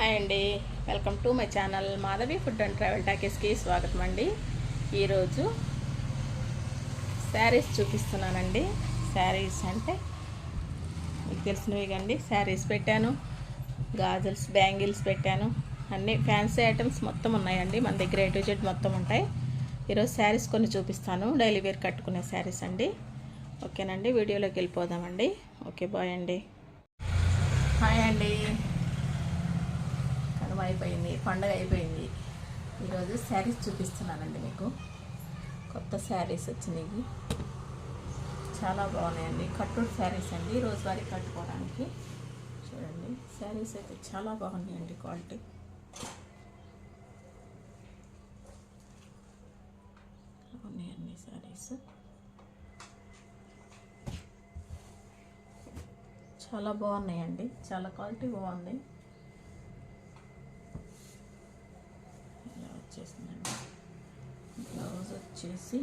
Hi అండి. Welcome to my channel Madhavi food and travel టాకీస్కి స్వాగతం అండి. ఈరోజు శారీస్ చూపిస్తున్నానండి. శారీస్ అంటే మీకు తెలిసినవి కండి. శారీస్ పెట్టాను గాజుల్స్ బ్యాంగిల్స్ పెట్టాను. అన్ని ఫ్యాన్సీ ఐటమ్స్ మొత్తం ఉన్నాయండి. మన దగ్గర ఏ జెడ్ మొత్తం ఉంటాయి. ఈరోజు శారీస్ కొన్ని చూపిస్తాను. డైలీ వేర్ కట్టుకునే శారీస్ అండి. ఓకేనండి. వీడియోలోకి వెళ్ళిపోదామండి. ఓకే బాయ్ అండి. హాయ్ అండి. కనుమ అయిపోయింది పండగ అయిపోయింది. ఈరోజు శారీస్ చూపిస్తున్నానండి మీకు. కొత్త శారీస్ వచ్చినాయి. చాలా బాగున్నాయండి. కట్టుడు శారీస్ అండి రోజువారీ కట్టుకోవడానికి. చూడండి శారీస్ అయితే చాలా బాగున్నాయండి క్వాలిటీ. ఉన్నాయండి శారీస్. చాలా బాగున్నాయండి. చాలా క్వాలిటీ బాగుంది ఇలా వచ్చేసిందండి. బ్లౌజ్ వచ్చేసి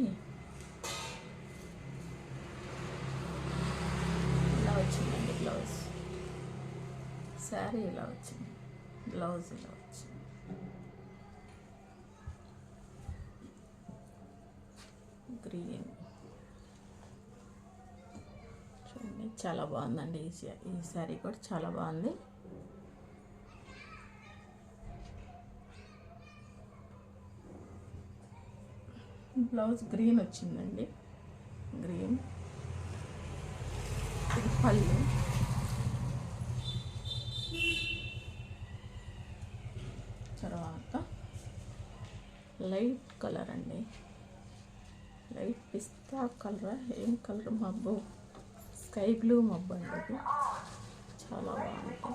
ఇలా వచ్చిందండి బ్లౌజ్. శారీ ఇలా వచ్చింది. బ్లౌజ్ ఇలా వచ్చింది. గ్రీన్. చూడండి చాలా బాగుందండి ఈ ఈ శారీ కూడా చాలా బాగుంది. బ్లౌజ్ గ్రీన్ వచ్చిందండి. గ్రీన్. ఇది పళ్ళు. తర్వాత లైట్ కలర్ అండి. లైట్ పిస్తా కలర్ ఏం కలర్ మబ్బు? స్కై బ్లూ మబ్బు అండి చాలా బాగుంటుంది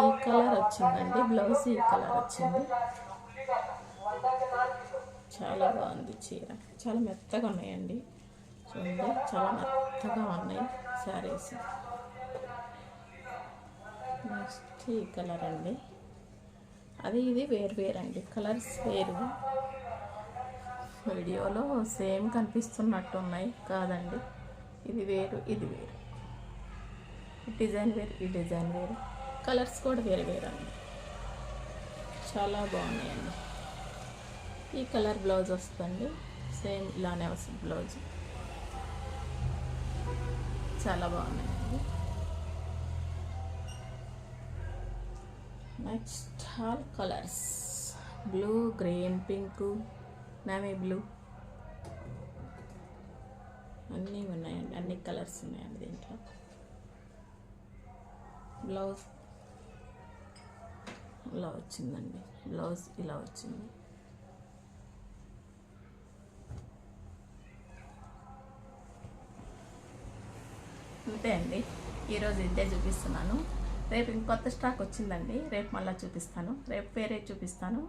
ఈ కలర్ వచ్చిందండి బ్లౌజ్ ఈ కలర్ వచ్చింది. చాలా బాగుంది చీర. చాలా మెత్తగా ఉన్నాయండి. చూడండి చాలా మెత్తగా ఉన్నాయి శారీస్. నెక్స్ట్ ఈ కలర్ అండి. అది ఇది వేరు వేరు అండి కలర్స్ వేరు. వీడియోలో సేమ్ కనిపిస్తున్నట్టు ఉన్నాయి. కాదండి. ఇది వేరు ఇది వేరు. డిజైన్ వేరు ఈ డిజైన్ వేరు. కలర్స్ కూడా వేరు వేరు అండి చాలా బాగున్నాయండి. ఈ కలర్ బ్లౌజ్ వస్తుంది సేమ్ ఇలానే వస్తుంది బ్లౌజ్. చాలా బాగున్నాయండి. Next all colours. Blue green pink నామే బ్లూ. అన్నీ ఉన్నాయండి. అన్ని కలర్స్ ఉన్నాయండి దీంట్లో. బ్లౌజ్ ఇలా వచ్చిందండి. బ్లౌజ్ ఇలా వచ్చింది. అంతే అండి. ఈరోజు ఇంతే చూపిస్తున్నాను. రేపు ఇంకొత్త స్టాక్ వచ్చిందండి. రేపు మళ్ళీ చూపిస్తాను. రేపు వేరే చూపిస్తాను.